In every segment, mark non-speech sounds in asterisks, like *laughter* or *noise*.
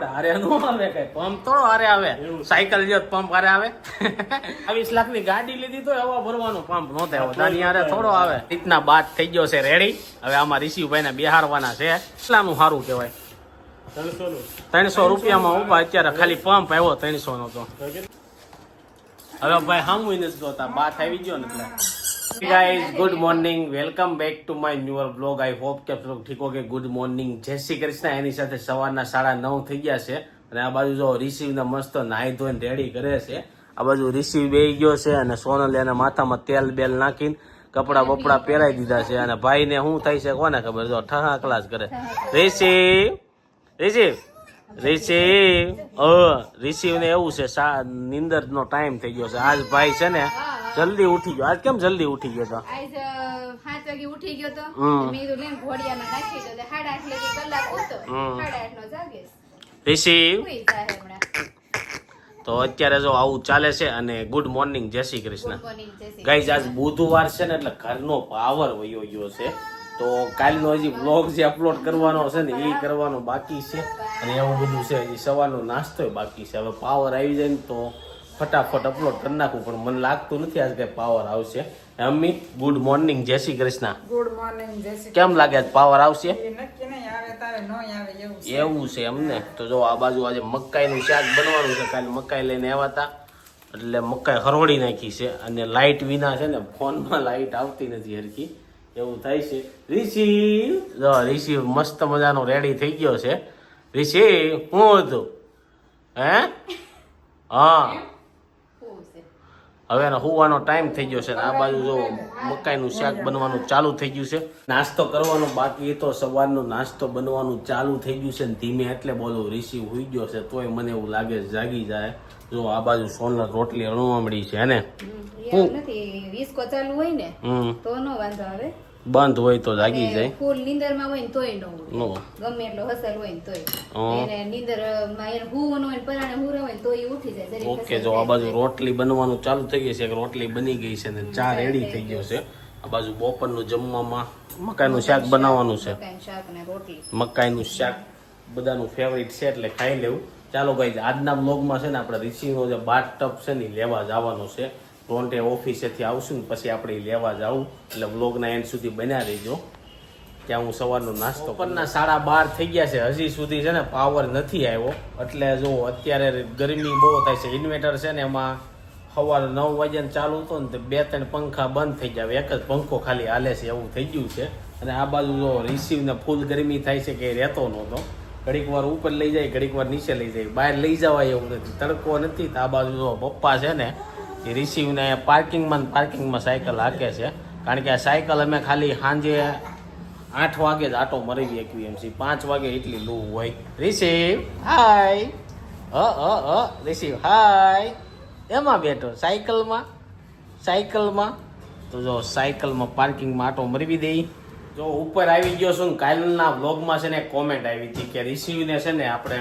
હારે નો આવે કઈ. પંપ થોડો હારે આવે. સાયકલ જો પંપ હારે આવે. બાવીસ લાખની ગાડી લીધી તો હવા ભરવાનો પંપ નો થાય. દાની હારે થોડો આવે. રીતના બાદ થઈ ગયો છે રેડી હવે આમાં ઋષિભાઈ ને બિહારવાના છે. કેટલાનું સારું કહેવાય. ત્રણસો રૂપિયામાં ઊભા. અત્યારે ખાલી પંપ આવ્યો ત્રણસો નો તો હવે ભાઈ સામું નથી જોતા. બાથ આવી ગયો ને એટલે. Guys good morning welcome back to my newer blog I hope કે આપ ઠીક હો કે ગુડ મોર્નિંગ જય શ્રી કૃષ્ણ. એની સાથે સવારના સાડા નવ થઈ ગયા છે. અને આ બાજુ જો રિસીવ ને મસ્ત નાહી ધોઈને રેડી કરે છે. આ બાજુ રિસીવ બેહી ગયો છે અને સોનલ એના માથામાં તેલ બેલ નાખીને કપડા બપડા પહેરાઈ દીધા છે. અને ભાઈને શું થાય છે કોને ખબર? જો ઠહા ક્લાસ કરે રિસીવ. રિસીવ. રિસીવ અ રિસીવ ને એવું છે નિંદર નો ટાઈમ થઈ ગયો છે. આજ ભાઈ છે ને જલ્દી ઉઠી ગયો. આજ કેમ જલ્દી ઉઠી ગયો તો? સાત વાગે ઉઠી ગયો તો. ઘોડિયામાં નાખી તો સાડા આઠ લગી કલાક હમ. સાડા આઠ નો જાગે હમણાં. તો અત્યારે જો આવું ચાલે છે અને ગુડ મોર્નિંગ જય શ્રી કૃષ્ણ. ગાઈઝ આજ બુધવાર છે ને એટલે ઘરનો પાવર વયો ગયો છે. તો કાલનો હજી બ્લોગ જે અપલોડ કરવાનો છે ને એ કરવાનો બાકી છે. અને એવું બધું છે હજી સવારનો નાસ્તો બાકી છે. હવે પાવર આવી જાય ને તો ફટાફટ અપલોડ કરી નાખું પણ મને લાગતું નથી આજ કઈ પાવર આવશે. અમ્મી ગુડ મોર્નિંગ જય શ્રી કૃષ્ણ. ગુડ મોર્નિંગ જય શ્રી કેમ લાગે આજ પાવર આવશે? એવું છે. એમને તો જો આ બાજુ આજે મકાઈનું શાક બનવાનું છે કાલે મકાઈ લઈને આવ્યા હતા એટલે મકાઈ હરોળી નાખી છે અને લાઇટ વિના છે ને ફોનમાં લાઇટ આવતી નથી હરકી એવું થાય છે. રિશી જો મસ્ત મજાનો રેડી થઈ ગયો છે. રિશી હું હતું? હે? હા. હવે એનો હોવાનો ટાઈમ થઈ ગયો છે આ બાજુ જો મકાઈનું શાક બનવાનું ચાલુ થઈ ગયું છે. નાસ્તો કરવાનો બાકી તો સવારનો નાસ્તો બનવાનું ચાલુ થઈ ગયું છે ને ધીમે એટલે બોલો રિસીવ હોઈ ગયો છે. તોય મને એવું લાગે જાગી જાય. જો આ બાજુ સોનલ રોટલી અણવા મળી છે ને? હું ચાલુ હોય ને તો નો વાંધો આવે. બંધ હોય તો જાગી જાય. ફૂલ નીંદરમાં હોય ને તોય ન ઉડે ગમે એટલો હસલ હોય ને તોય. એને નીંદરમાં એને હુવાનું હોય ને પરાણે હુરા હોય ને તોય ઉઠી જાય. ઓકે જો આ બાજુ રોટલી બનવાનું ચાલુ થઈ ગઈ છે એક રોટલી બની ગઈ છે ને ચા રેડી થઈ ગયો છે. આ બાજુ બપોરનું જમવામાં મકાઈનું શાક બનાવવાનું છે. મકાઈનું શાક બધાનું ફેવરિટ છે એટલે ખાઈ લેવું. ચાલો ભાઈ આજના બ્લોગમાં છે ને આપણે રિસીવનો જે બાથ ટપ છે ને લેવા જવાનો છે. ટોન્ટે ઓફિસેથી આવશું ને પછી આપણે લેવા જાવું એટલે વ્લોગના એન્ડ સુધી બન્યા દેજો ત્યાં હું સવારનો નાસ્તો બપોરના સાડા બાર થઈ ગયા છે. હજી સુધી છે ને પાવર નથી આવ્યો. એટલે જો અત્યારે ગરમી બહુ થાય છે. ઇન્વેટર છે ને એમાં સવારે નવ વાગ્યાને ચાલુ હતો ને તો બે ત્રણ પંખા બંધ થઈ જાય એક જ પંખો ખાલી હાલે છે. એવું થઈ ગયું છે. અને આ બાજુ જો રિસીવને ફૂલ ગરમી થાય છે કે રહેતો નહોતો. ઘડીક વાર ઉપર લઈ જાય ઘડીક વાર નીચે લઈ જાય. બહાર લઈ જવાય એવું નથી. તડકો નથી. તો આ બાજુ જો પપ્પા છે ને એ રિસીવને પાર્કિંગમાં પાર્કિંગમાં સાયકલ હાકે છે. કારણ કે આ સાયકલ અમે ખાલી સાંજે આઠ વાગે જ આટો મરી એકવી એમ છીએ પાંચ વાગે એટલી લૂ હોય. રિસીવ હાય. અ અ હ રિસીવ હાય. એમાં બેઠો સાયકલમાં સાયકલમાં. તો જો સાયકલમાં પાર્કિંગમાં આટો મરવી દઈ જો ઉપર આવી ગયો છું કાલના વ્લોગમાં છે ને કોમેન્ટ આવી હતી કે રિસીવને છે ને આપણે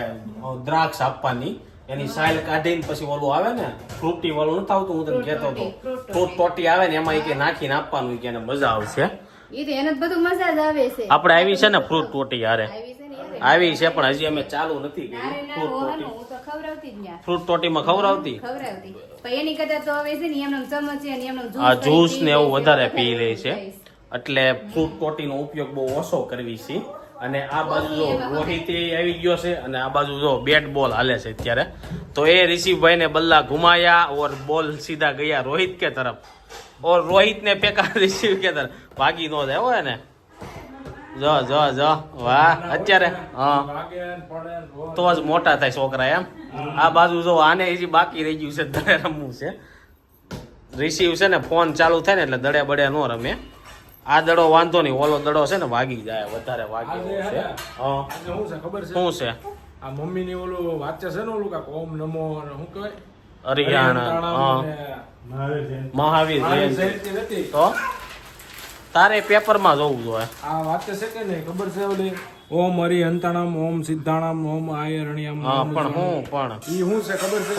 દ્રાક્ષ આપવાની. એની સાયલ કાઢીને પછી ઓલું આવે ને ફ્રૂટી વાળું નથી આવતું હું તને કહેતો હતો. ફ્રૂટ ટોટી આવે ને એમાં કે નાખીને આપવાનું કે મજા આવશે. ઈ તો એને બધું મજા જ આવે છે. આપણે આવી છે ને ફ્રૂટ ટોટી હારે. આવી છે ને યાર. આવી છે પણ હજી અમે ચાલુ નથી કરી. ફ્રૂટ ટોટી. ફ્રૂટ ટોટીમાં ખવડાવતી? એની કરતા તો હવે છે ને એમનો ચમચી એમને આ જ્યુસ ને એવું વધારે પી લે છે. એટલે ફ્રૂટ ટોટીનો ઉપયોગ બહુ ઓછો કરવી છે. અને આ બાજુ જો રોહિત આવી ગયો છે અને આ બાજુ જો બેટ બોલ હાલે છે અત્યારે. તો એ ઋષિભાઈ ને બલ્લા ઘુમાયા ઓર બોલ સીધા ગયા રોહિત કે તરફ. ઓર રોહિત ને ફેંકા રિસીવ કે તરફ. ભાગી નો જાય હોય ને જો જો જો. વાહ, અત્યારે, હા. તો જ મોટા થાય છોકરા એમ. આ બાજુ જો આને હજી બાકી રહી ગયું છે, દડે રમવું છે. રિસીવ છે ને ફોન ચાલુ થાય ને એટલે દડે બડે નો રમે. આ દડો વાંધો નહીં ઓલો દડો છે ને વાગી જાય વધારે વાગી છે. ખબર છે? શું છે? આ મમ્મી ની ઓલું વાંચે છે ને ઓલું કાક ઓમ નમો શું કહેવાય? હરિયાણા મહાવીર જયંતિ. તો? તારે પેપરમાં જોવું જોઈએ. આ વાંચે છે કે નહીં ખબર છે ઓલી? ઓમ હરિ અંતણમ ઓમ સિદ્ધાણમ ઓમ આયરણ્યમ હા પણ હું પણ. ઈ હું છે ખબર છે?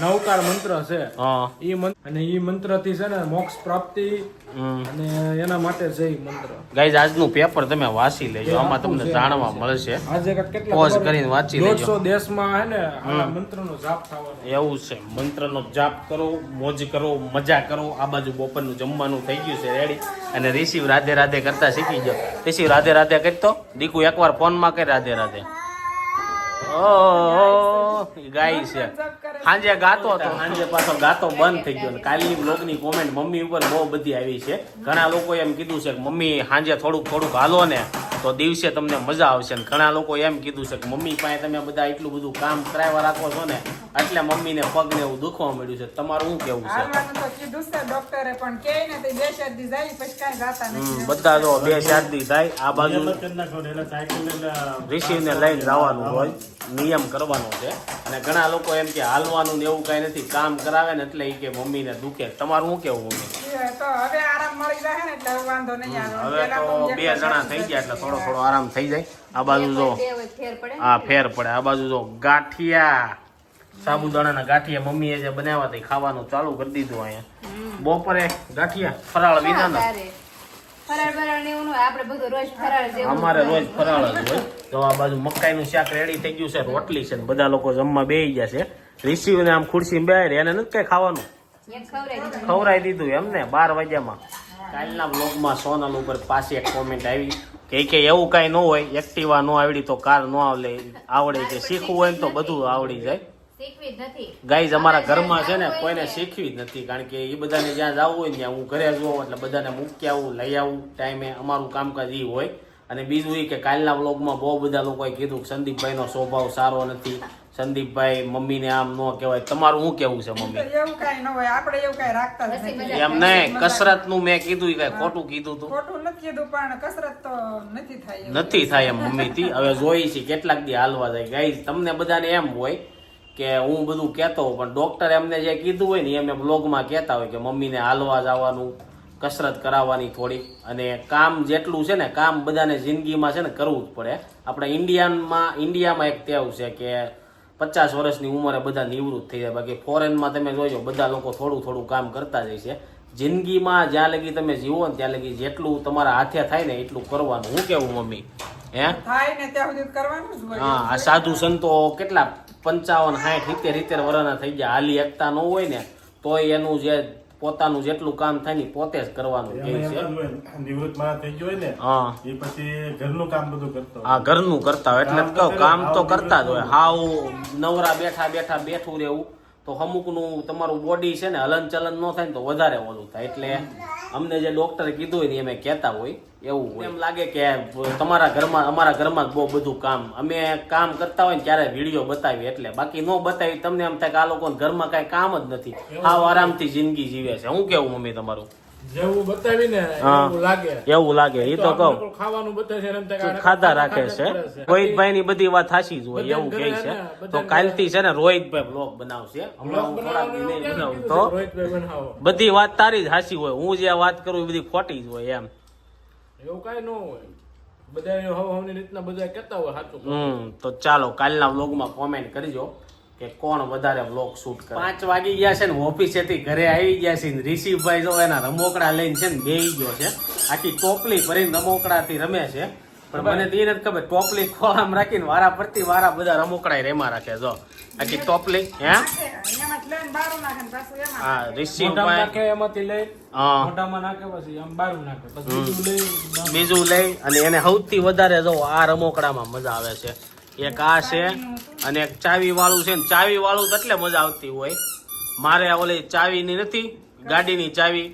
નવકાર મંત્ર છે. હા. ઈ મંત્ર અને ઈ મંત્રથી છે ને મોક્ષ પ્રાપ્તિ અને એના માટે છે ઈ મંત્ર. ગાઈઝ આજનું પેપર તમે વાંચી લેજો. આમાં તમને જાણવા મળશે. આજે કેટલા પોઝ કરીને વાંચી લેજો. દોઢસો દેશમાં હે ને આ મંત્રનો જાપ થવાનો. એવું છે. મંત્રનો જાપ કરો મોજ કરો મજા કરો. આ બાજુ બપોરનું જમવાનું થઈ ગયું છે રેડી અને રિસીવ રાધે રાધે કરતા શીખી જાઓ. રિસીવ રાધે રાધે કરતો દીકુ એકવાર ફોનમાં કે રાધે રાધે ગાય છે. સાંજે ગાતો હતો. સાંજે પાછો ગાતો બંધ થઈ ગયો અને કાલની બ્લોગની કોમેન્ટ મમ્મી ઉપર બહુ બધી આવી છે. ઘણા લોકો એમ કીધું છે કે મમ્મી સાંજે થોડુંક થોડુંક હાલો ને તો દિવસે તમને મજા આવશે. ને ઘણા લોકો એમ કીધું છે કે મમ્મી પાસે તમે બધા એટલું બધું કામ કરાવવા રાખો છો ને એટલે મમ્મીને પગને એવું દુખવા મળ્યું છે. તમારું શું કેવું છે? હાલવાનું તો કીધું છે ડોક્ટરે પણ કે ને તે બે ચાર દી જાય પછી કાંઈ જાતા હમ, નથી બધા જો બે ચાર દી થાય આ બાજુ ઋષિને લઈને જવાનું હોય. નિયમ કરવાનો છે. અને ઘણા લોકો એમ કે હાલવાનું ને એવું કઈ નથી કામ કરાવે ને એટલે એ કે મમ્મીને દુખે. તમારું શું કેવું મમ્મી? તો હવે આરામ મળી જાય ને એટલે વાંધો નહીં હવે તો બે જણા થઈ ગયા એટલે થોડો થોડો આરામ થઈ જાય. આ બાજુ જો. હા ફેર પડે આ ફેર પડે. આ બાજુ જો ગાંઠિયા. સાબુદાણાના ગાંઠિયા મમ્મીએ જે બનાવ્યા તે ખાવાનું ચાલુ કરી દીધું અહીંયા. બપોરે ગાંઠિયા ફરાળ વિનાના. અમારે રોજ ફરાળ જ હોય. તો આ બાજુ મકાઈનું શાક રેડી થઈ ગયું છે રોટલી છે ને બધા લોકો જમવા બેસી ગયા છે. રિસીવ ને આમ ખુરશી બેહારી એને નથી કઈ ખાવાનું. ખવરાઈ દીધું. એમને બાર વાગ્યામાં. કાલના બ્લોગમાં સોનલ ઉપર પાછી એક કોમેન્ટ આવી. કે કે એવું કાંઈ ન હોય એક્ટિવા ન આવડી તો કાર ન આવડે આવડે કે શીખવું હોય ને તો બધું આવડી જાય. ગાઈઝ અમારા ઘરમાં છે ને કોઈને શીખવી જ નથી કારણ કે એ બધાને જ્યાં જવું હોય ત્યાં હું ઘરે જ હોઉં એટલે બધાને મૂકી આવું લઈ આવું ટાઈમે અમારું કામકાજ એ હોય. અને બીજું એ કે કાલના વ્લોગમાં બહુ બધા લોકોએ કીધું કે સંદીપભાઈનો સ્વભાવ સારો નથી સંદીપભાઈ મમ્મીને આમ ન કહેવાય. તમારું શું કેવું છે મમ્મી? એવું કાંઈ ન હોય આપણે એવું કાંઈ રાખતા નથી. એમ નહીં કસરતનું મેં કીધું એ કાંઈ ખોટું કીધું તું. ખોટું નથી કીધું પણ કસરત તો નથી થાય નથી થાય એમ મમ્મી થી હવે જોઈ છે કેટલાક દી હાલવા જાય. ગાઈઝ તમને બધાને એમ હોય કે હું બધું કહેતો હોઉં, પણ ડૉક્ટર એમને જે કીધું હોય ને એમ બ્લોગમાં કહેતા હોય કે મમ્મીને હાલવા જવાનું, કસરત કરાવવાની થોડી. અને કામ જેટલું છે ને, કામ બધાને જિંદગીમાં છે ને કરવું જ પડે. આપણે ઇન્ડિયામાં ઇન્ડિયામાં એક તેવું છે કે પચાસ વર્ષની ઉંમરે બધા નિવૃત્ત થઈ જાય. બાકી ફોરેનમાં તમે જોજો બધા લોકો થોડું થોડું કામ કરતા જાય છે. જિંદગીમાં જ્યાં લગી તમે જીવો ને, ત્યાં લગી જેટલું તમારા હાથે થાય ને, એટલું કરવાનું. હું કેવું, મમ્મી? હે? થાય ને ત્યાં સુધી કરવાનું જ હોય. હા સાધુ સંતો કેટલા પંચાવન સાઠ સિત્તેર સિત્તેર વર્ષના થઈ ગયા. હાલી એકતા ન હોય ને તો એનું જે પોતાનું જેટલું કામ થાય ને પોતે જ કરવાનું કે છે. નિવૃત્ત માણસ થઈ ગયો ને હા. એ પછી ઘરનું કામ બધું કરતો હા ઘરનું કરતા હોય એટલે કહો કામ તો કરતા જ હોય. હાવ નવરા બેઠા બેઠા બેઠું રહેવું તો અમુકનું તમારું બોડી છે ને હલન ચલન ન થાય ને તો વધારે ઓલું થાય. એટલે અમને જે ડોક્ટરે કીધું હોય ને અમે કહેતા હોય એવું હોય. એમ લાગે કે તમારા ઘરમાં અમારા ઘરમાં જ બહુ બધું કામ. અમે કામ કરતા હોય ને ત્યારે વીડિયો બતાવી એટલે. બાકી ન બતાવી તમને એમ થાય કે આ લોકોને ઘરમાં કાંઈ કામ જ નથી. આવ આરામથી જિંદગી જીવે છે. હું કેવું મમ્મી તમારું? જેવું બતાવીને. એવું લાગે. એવું લાગે એ તો કહું. ખાવાનું બતાવે છે ખાધા રાખે છે. રોહિતભાઈ ની બધી વાત હાસી જ હોય એવું કહે છે. તો કાલથી છે ને રોહિતભાઈ બ્લોગ બનાવશે. હમણાં હું થોડાક બનાવું તો. બધી વાત તારી જ હાસી હોય હું જે વાત કરું એ બધી ખોટી જ હોય એમ. એવું કઈ ન હોય. બધા હવ હવની રીતના બધા કહેતા હોય સાચું હમ તો ચાલો કાલના વ્લોગમાં કોમેન્ટ કરજો કે કોણ વધારે વ્લોગ શૂટ કરે? પાંચ વાગી ગયા છે ને ઓફિસેથી ઘરે આવી ગયા છે ને ઋષિભાઈ જો એના રમોકડા લઈને છે ને બેહી ગયો છે. આખી ટોપલી ભરીને રમોકડાથી રમે છે. પણ મને તો એ નથી ખબર ટોપલી ખોળામ રાખીને વારા ફરતી વારા બધા રમોકડા રેમાં રાખે જો. આખી ટોપલી હે? એમાં જ લઈને બારું નાખે ને પાછું એમાં હા ઋષિભાઈ એમાંથી લઈ હા. મોઢામાં નાખે પછી આમ બારું નાખે પછી બીજું લઈ બીજું લઈ અને એને સૌથી વધારે જો આ રમોકડામાં મજા આવે છે. એક આ છે અને એક ચાવી વાળું છે. ને ચાવી વાળું એટલે મજા આવતી હોય. મારે ઓલી ચાવીની નથી ગાડીની ચાવી.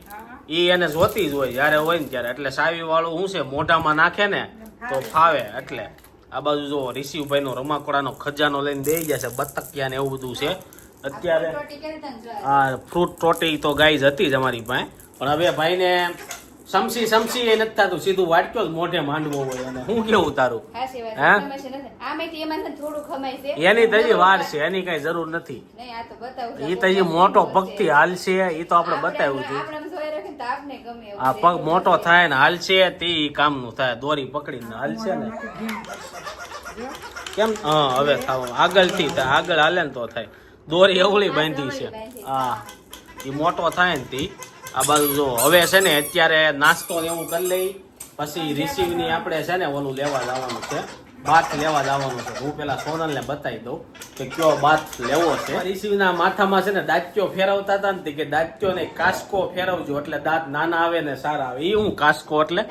એ એને જોતી જ હોય જ્યારે હોય ને ત્યારે. એટલે ચાવી વાળું શું છે મોઢામાં નાખે ને તો ફાવે એટલે. આ બાજુ જો ઋષિભાઈ નો રમાકડાનો ખજાનો લઈને દઈ જશે બતકિયા ને એવું બધું છે. અત્યારે જો? આ ફ્રૂટ ટોટી તો ગાઈઝ હતી જ અમારી પાસે. પણ હવે ભાઈને સમસી સમસી એ નથી થતું. સીધું વાટક્યો જ મોઢે માંડવો હોય અને હું કેવું તારું હે? એની તજી વાર છે એની કઈ જરૂર નથી. એ તજી મોટો ભક્તિ હાલ છે એ તો આપણે બતાવ્યું હતું આ પગ મોટો થાય ને હાલશે તે કામનું થાય. દોરી પકડીને હાલશે ને. કેમ? હા હવે થાવ. આગળથી આગળ હાલે ને તો થાય. દોરી એવળી બાંધી છે. હા. એ મોટો થાય ને તી. આ બાજુ જો હવે છે ને અત્યારે નાસ્તો એવું કરી લઈ પછી રિસીવની આપણે છે ને ઓલું લેવા જવાનું છે બાથ લેવા જવાનું છે હું પેલા સોનલ ને બતાવી દઉં કે કયો બાથ લેવો છે રિસીવ ના માથામાં છે ને દાંત્યો ફેરવતા હતા ને તે કે દાંત્યો ને કાસકો ફેરવજો એટલે દાંત નાના આવે ને સારા આવે એ હું કાસ્કો એટલે.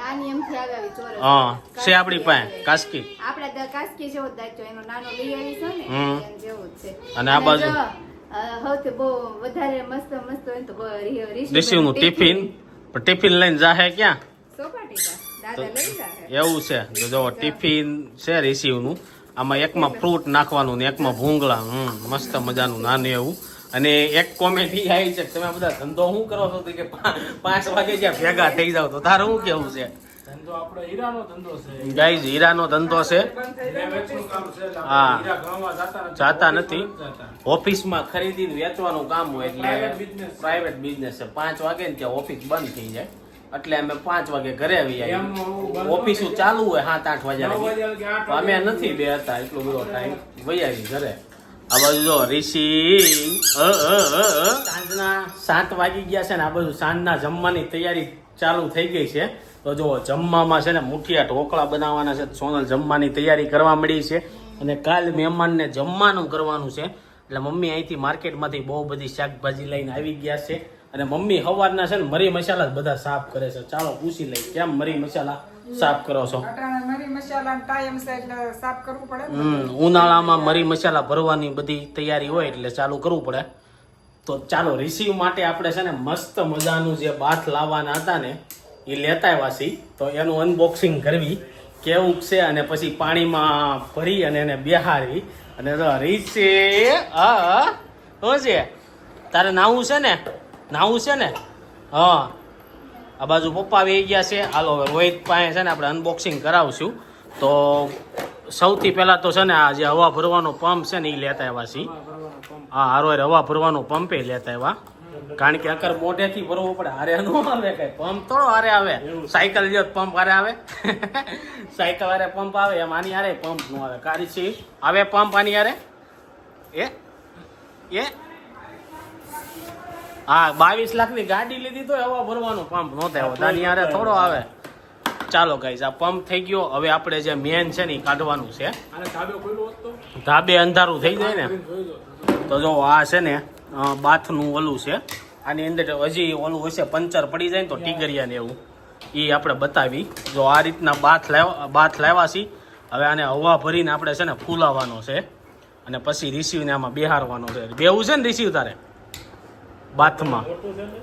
હા છે આપણી પાસે કાસકી આપણે કાસકી જેવો દાંત્યો એનો નાનો લઈ આવી ને હમ. એમ જેવું જ છે અને આ બાજુ? સૌથી બહુ વધારે મસ્ત મસ્ત હોય તો રિસીવનું ટિફિન. પણ ટિફિન લઈને જાહે ક્યાં? એવું છે. જો જો ટિફિન છે રિસીવનું આમાં એકમાં ફ્રૂટ નાખવાનું ને એકમાં ભૂંગળા. હમ મસ્ત મજાનું નાનું એવું. અને એક કોમેન્ટ આવી છે કે તમે બધા ધંધો શું કરો છો? કે પાંચ વાગે જ્યાં ભેગા થઈ જાવ તો તારું શું કેવું છે? ધંધો આપણો હીરાનો ધંધો છે. ગાઈઝ હીરાનો ધંધો છે. હા. જાતા નથી. ઓફિસમાં ખરીદી વેચવાનું કામ હોય એટલે પ્રાઇવેટ બિઝનેસ છે. પાંચ વાગે ને ત્યાં ઓફિસ બંધ થઈ જાય. એટલે અમે પાંચ વાગે ઘરે આવી આવી બંધ ચાલુ હોય સાત આઠ વાગ્યા અમે નથી બે હતા એટલો બધો ટાઈમ વહી આવી ઘરે. આ બાજુ જો અ. સાંજના. સાત વાગી ગયા છે ને આ બાજુ સાંજના જમવાની તૈયારી ચાલુ થઈ ગઈ છે. તો જો જમવામાં છે ને મુઠિયા ઢોકળા બનાવવાના છે. સોનલ જમવાની તૈયારી કરવા મળી છે અને કાલ મહેમાનને જમવાનું કરવાનું છે. એટલે મમ્મી અહીંથી માર્કેટમાંથી બહુ બધી શાકભાજી લઈને આવી ગયા છે. અને મમ્મી સવારના છે ને મરી મસાલા જ બધા સાફ કરે છે. ચાલો પૂછી લઈ કેમ મરી મસાલા સાફ કરો છો? ઉનાળામાં મરી મસાલા ભરવાની બધી તૈયારી હોય એટલે ચાલુ કરવું પડે. તો ચાલો રિસીવ માટે આપણે છે ને મસ્ત મજાનું જે બાથ લાવવાના હતા ને એ લેતા આવ્યા છીએ તો એનું અનબોક્સિંગ કરવી, કેવું છે અને પછી પાણીમાં ભરી અને એને બેહારવી અને તો રીચે હા શું છે. તારે નાવું છે ને? નાવું છે ને? હા. આ બાજુ પપ્પા આવી ગયા છે. હાલો, હવે રોહિત પાસે છે ને આપણે અનબોક્સિંગ કરાવશું. તો સૌથી પહેલાં તો છે ને આ જે હવા ભરવાનો પંપ છે ને એ લેતા આવ્યા છીએ. હા, હારો હવા ભરવાનો પંપે લેતા આવ્યા. કારણ કે અકર મોઢેથી ભરવું પડે. હારે ન આવે કઈ. પંપ થોડો હારે આવે. સાયકલ જો પંપ હારે આવે. *laughs* સાયકલ હારે પંપ આવે એમ આની હારે પંપ નો આવે. કારી છે. આવે પંપ આની હારે? એ? એ? હા બાવીસ લાખની ગાડી લીધી તો એવા ભરવાનો પંપ નહોતો આવ્યો તાની હારે થોડો આવે. ચાલો ગાઈઝ આ પંપ થઈ ગયો. હવે આપણે જે મેન છે ને એ કાઢવાનું છે. ધાબે અંધારું થઈ જાય ને. તો જો આ છે ને બાથનું ઓલું છે. આની અંદર હજી ઓલું હશે પંચર પડી જાય ને તો ટીગરિયા ને એવું. એ આપણે બતાવી. જો આ રીતના બાથ લાવ્યા બાથ લાવ્યા છીએ. હવે આને હવા ભરીને આપણે છે ને ફૂલાવાનો છે. અને પછી રિસીવને આમાં બેહારવાનો છે. બેવું છે ને રિસીવ તારે? બાથમાં.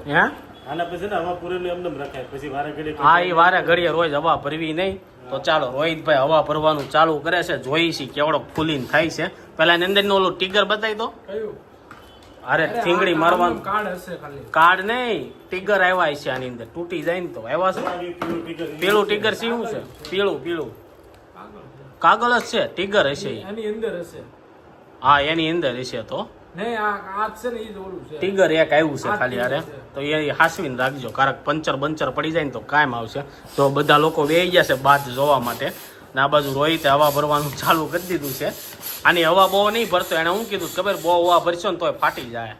ને હે? આના પછી ને હવા પૂરેલું એમને એમ રખાય. પછી વારે ઘડી હા એ વારે ઘડીએ રોજ હવા ભરવી નહીં. તો ચાલો રોહિતભાઈ હવા ભરવાનું ચાલુ કરે છે. જોઈ છે કેવડો ફૂલીને થાય છે. પેલા એની અંદરનું ઓલું ટીગર બતાવી દો. કયું? અરે ઠીંગડી મારવાનું. કાર્ડ હશે ખાલી. કાર્ડ નહીં ટીગર આવ્યા છે આની અંદર. તૂટી જાય ને તો આવ્યા છે. પેલું ટીગર શું છે? પીળું પીળું. કાગળ જ છે ટીગર હશે. એની અંદર હશે. હા એની અંદર હશે તો. ટીગર એક આવ્યું છે ખાલી અરે તો એ હાસવીને રાખજો. કારક પંચર બંચર પડી જાય ને તો કાયમ આવશે. તો બધા લોકો વેઈ ગયા છે બાદ જોવા માટે ને આ બાજુ રોહિતે હવા ભરવાનું ચાલુ કરી દીધું છે. આની હવા બહુ નહીં ભરતો એને હું કીધું ખબર બહુ હવા ભરશો ને તોય ફાટી જાય.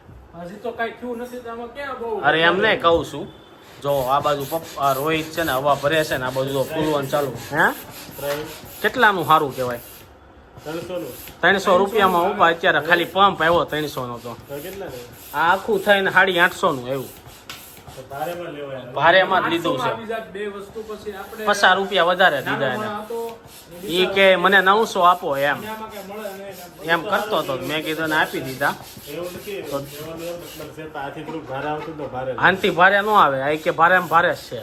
હજી તો કઈ થયું નથી આમાં ક્યાં બહુ? અરે એમ નહીં કહું છું. જો આ બાજુ પપ્પા રોહિત છે ને હવા ભરે છે ને આ બાજુ તો ફૂલવાનું ચાલુ. હે? કેટલાનું સારું કહેવાય? ત્રણસો રૂપિયામાં ઊભા અત્યારે ખાલી પંપ આવ્યો ત્રણસો નો તો આ આખું થઈને સાડી આઠસો નું આવ્યું. ભારેમાં જ લીધું છે. આઠસોમાં બીજા બે વસ્તુ પછી આપણે પચાસ રૂપિયા વધારે દીધા એને. એ ઈ કે મને નવસો આપો એમ. એમ કરતો હતો મેં કીધું ને આપી દીધા. આનથી ભારે ન આવે. આ કે ભારે ભારે જ છે.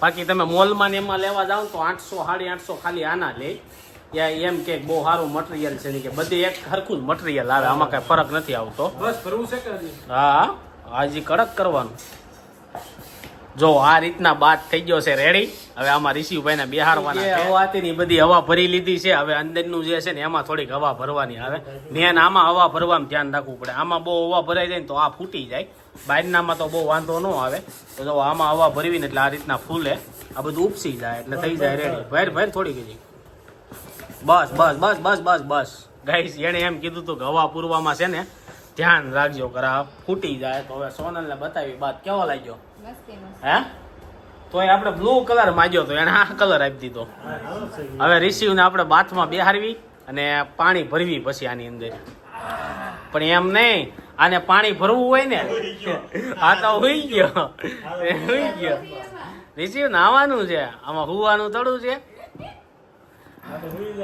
બાકી તમે મોલમાં ને એમાં લેવા જાઓ તો આઠસો સાડી આઠસો ખાલી આના લે. યા એમ કે બહુ સારું મટીરિયલ છે ને કે બધી એક સરખું જ મટીરિયલ આવે. આમાં કઈ ફરક નથી આવતો. બસ ભરવું છે કે હા હાજી કડક કરવાનું. જો આ રીતના બાદ થઈ ગયો છે રેડી હવે આમાં ઋષિભાઈને બેહારવાના છે. હવા હતી ને ઈ બધી હવા ભરી લીધી છે. હવે અંદરનું જે છે ને એમાં થોડીક હવા ભરવાની આવે. મેન આમાં હવા ભરવામાં ધ્યાન રાખવું પડે. આમાં બહુ હવા ભરાઈ જાય ને તો આ ફૂટી જાય. બહારનામાં તો બહુ વાંધો ન આવે. તો જો આમાં હવા ભરવી ને એટલે આ રીતના ફૂલે. આ બધું ઉપસી જાય એટલે થઈ જાય રેડી ભર ભર થોડી ગઈ બસ બસ બસ બસ બસ. બસ ગાઈસ એણે એમ કીધું હતું કે હવા પૂરવામાં છે ને ધ્યાન રાખજો કરા ફૂટી જાય તો હવે સોનલને બતાવી બાદ કેવો લાગ્યો? હે? તો એ આપણે બ્લુ કલર માંગ્યો તો એને આ કલર આપી દીધો. હવે રિસીવને આપણે બાથમાં બેહારવી અને પાણી ભરવી પછી આની અંદર. પણ એમ નહીં આને પાણી ભરવું હોય ને આ તો હોઈ ગયો. હુઈ ગયો. રિસીવ નાવાનું છે આમાં હુવાનું થોડું છે.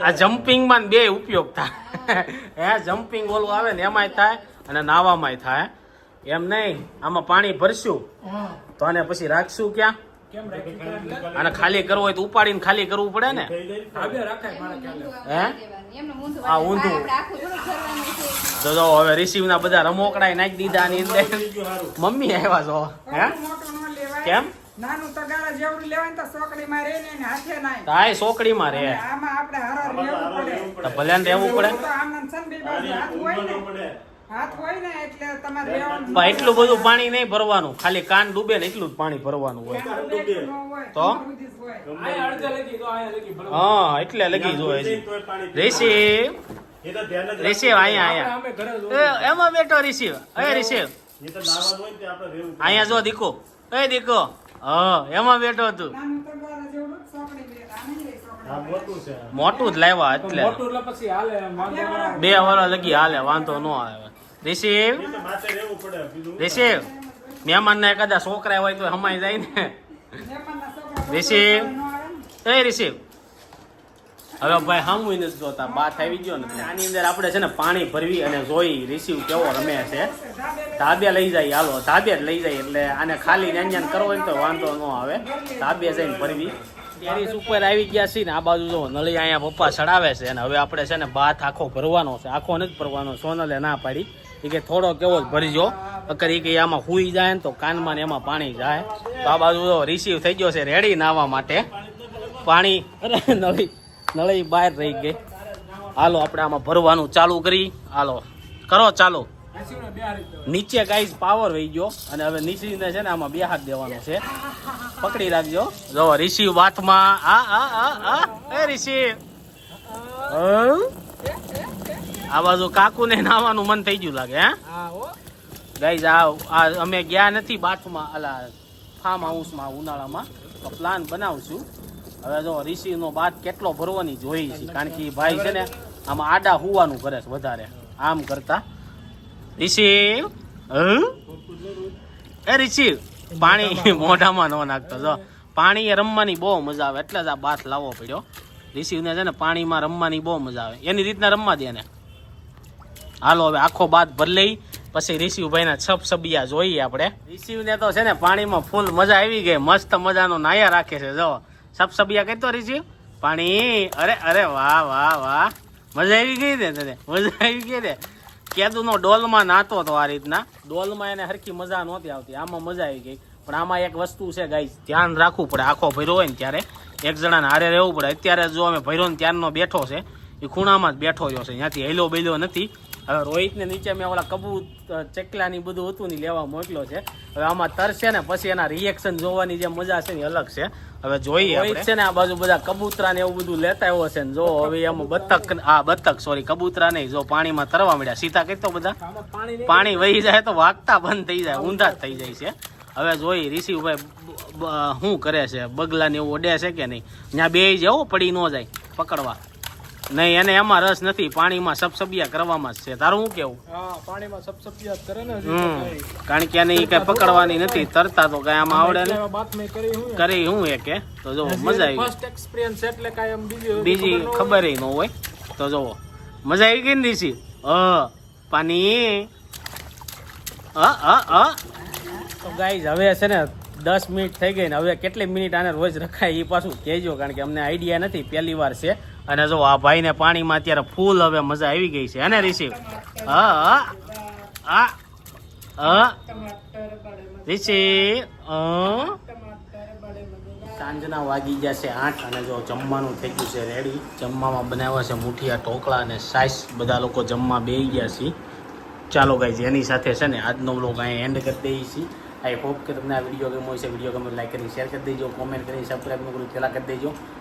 આ જમ્પિંગમાં બે ઉપયોગ થાય. હે જમ્પિંગ ઓલું આવે ને એમાંય થાય. અને નાવામાં થાય. એમ નહીં આમાં પાણી ભરશું. તો આને પછી રાખશું ક્યાં? આને ખાલી કરવું હોય તો ઉપાડીને ખાલી કરવું પડે ને? હે? એમનું ઊંધું આ ઊંધું. આપણે આખું થોડું ફરવાનું છે. તો જો હવે રિસીવ ના બધા રમોકડા નાખી દીધા ની અંદર. મમ્મી આવ્યા છો હે? કેમ? નાનું તગારા જેવડું લેવાય તો સોકડીમાં રહે ને હાથે નાય. તાય સોકડીમાં રે આમાં આપણે હારા રહેવું પડે. તો ભલે ને રહેવું પડે. તો બાજુ હાથ હોય ને. એટલે બધું પાણી નહીં ભરવાનું. ખાલી કાન ડૂબે ને એટલું જ પાણી ભરવાનું હોય. તો? તો. હા એટલે લગી જોવે છે. રિસીવ. એ તો ધ્યાન જ રિસીવ અહીંયા અહીંયા. એમાં બેઠો રિસીવ. એ રિસીવ. તો તે અહીંયા જો દીકો. એ દીકો. હા એમાં બેઠો આ મોટું જ લાવ્યા એટલે. મોટું એટલે પછી હાલે એમ વાંધો ન આવે. બે વાર લગી હાલે વાંધો ન આવે. રિસીવ? રિસીવ. મહેમાન ને કદાચ છોકરા હોય તો હમાઈ જાય ને. મહેમાનના રિસીવ. એ રિસીવ. હવે ભાઈ હામું નથી જોતા બાથ આવી ગયો ને આની અંદર આપણે છે ને પાણી ભરવી અને જોઈ રિસીવ કેવો રમે છે. ધાબે લઈ જાય, હાલો, ધાબે જ લઈ જાય એટલે આને ખાલી વ્યંજન કરવો હોય તો વાંધો ન આવે. ધાબે જઈને ભરવી. ટેરિસ ઉપર આવી ગયા છીએ ને, આ બાજુ જો નળી અહીંયા પપ્પા ચડાવે છે અને હવે આપણે છે ને બાથ આખો ભરવાનો છે. આખો નથી ભરવાનો, સોનલે ના પાડી. કે થોડો કેવો જ ભરજો અગર એ કે આમાં હુઈ જાય ને તો કાનમાં ને એમાં પાણી જાય. તો આ બાજુ રિસીવ થઈ ગયો છે રેડી નાવા માટે. પાણી અરે નળી નળી બહાર રહી ગઈ. હાલો આપણે આમાં ભરવાનું ચાલુ કરી. હાલો. કરો ચાલો. નીચે ગાઈઝ પાવર વહી ગયો. અને હવે નીચીને છે ને આમાં બે હાથ દેવાનો છે. પકડી રાખજો. જો રિસીવ વાતમાં આ આ આ આ. એ રિસીવ આ બાજુ કાકુને નાવાનું મન થઈ ગયું લાગે હે? ગાઈઝ આ આ અમે ગયા નથી બાથમાં અલા ફાર્મ હાઉસમાં ઉનાળામાં. તો પ્લાન બનાવશું. હવે જો ઋષિનો બાથ કેટલો ભરવાની જોઈ છે કારણ કે ભાઈ છે ને આમાં આડા હોવાનું કરે છે વધારે. આમ કરતા. ઋષિ હં? એ ઋષિ પાણી *laughs* મોઢામાં ન નાખતો. જો પાણી એ રમવાની બહુ મજા આવે. એટલે જ આ બાથ લાવવો પડ્યો. ઋષિને છે ને પાણીમાં રમવાની બહુ મજા આવે. એની રીતના રમવા દે ને હાલો, હવે આખો બાદ ભર લઈ, પછી રિશિવભાઈના છપ સબિયા જોઈએ આપણે. ઋષિને તો છે ને પાણીમાં ફૂલ મજા આવી ગઈ, મસ્ત મજાનો નાયા રાખે છે, જો. છપ સબિયા કહેતો ઋષિ? પાણી, અરે અરે, વાહ વાહ વાહ. મજા આવી ગઈ ને તને? મજા આવી ગઈ ને? કેદુનો ડોલમાં નાતો તો આ રીતના. ડોલમાં એને હરખી મજા નહોતી આવતી, આમાં મજા આવી ગઈ. પણ આમાં એક વસ્તુ છે ગાઈ ધ્યાન રાખવું પડે, આખો ભર્યો હોય ને ત્યારે. એક જણાને હારે રહેવું પડે. અત્યારે જો અમે ભર્યો ને ત્યારનો બેઠો છે, એ ખૂણામાં જ બેઠો રહ્યો છે, ત્યાંથી હેલો બેલો નથી. હવે રોહિતને નીચે મેં ઓલા કબૂત ચકલાની બધું હતું ને લેવા મોકલ્યો છે. હવે આમાં તરશે ને પછી એના રિએક્શન જોવાની જે મજા છે ને અલગ છે. હવે જોઈએ રોહિત છે ને આ બાજુ બધા કબૂતરા ને એવું બધું લેતા આવ્યો છે ને જો હવે એમ બતક આ બતક સોરી કબૂતરા નહીં. જો પાણીમાં તરવા મળ્યા સીતા કહેતો બધા. પાણી વહી જાય તો વાગતા બંધ થઈ જાય ઊંધા થઈ જાય છે. હવે જોઈ ઋષિભાઈ શું કરે છે? બગલા ને એવું ઓડે છે કે નહીં? ત્યાં બે જવો પડી ન જાય. પકડવા. નહીં એને એમાં રસ નથી. પાણીમાં સબસબિયા કરવામાં જ છે. તારું શું કેવું? પાણીમાં સબસબિયા કરે ને કારણ કે એને એ કઈ પકડવાની નથી. તરતા તો કઈ આમાં આવડે ને કરી હું એ કે તો જો મજા આવી ફર્સ્ટ એક્સપિરિયન્સ એટલે કાંઈ એમ બીજી બીજી ખબર ન હોય. તો જોવો મજા આવી ગઈ ને દીસી અ પાણી અ અ અ તો ગાઈઝ હવે છે ને દસ મિનિટ થઈ ગઈ ને હવે કેટલી મિનિટ આને રોજ રખાય એ પાછું કહેજો કારણ કે અમને આઈડિયા નથી. પહેલી વાર છે. અને જો આ ભાઈને પાણીમાં અત્યારે ફૂલ હવે મજા આવી ગઈ છે અને ઋષિ? ઋષિ સાંજના વાગી ગયા છે આઠ અને જો જમવાનું થઈ ગયું છે રેડી જમવામાં બનાવ્યા છે મુઠિયા, ઢોકળા અને સાઈસ. બધા લોકો જમવા બેસી ગયા છે. ચાલો ગાઈઝ એની સાથે છે ને આજનો બ્લોગ અહીં એન્ડ કરી દઈએ છીએ. આઈ હોપ કે તમને આ વીડિયો ગમ્યો છે વીડિયો ગમે લાઈક કરી શેર કરી દેજો કોમેન્ટ કરી સબસ્ક્રાઈબ ન પેલા કરી દેજો.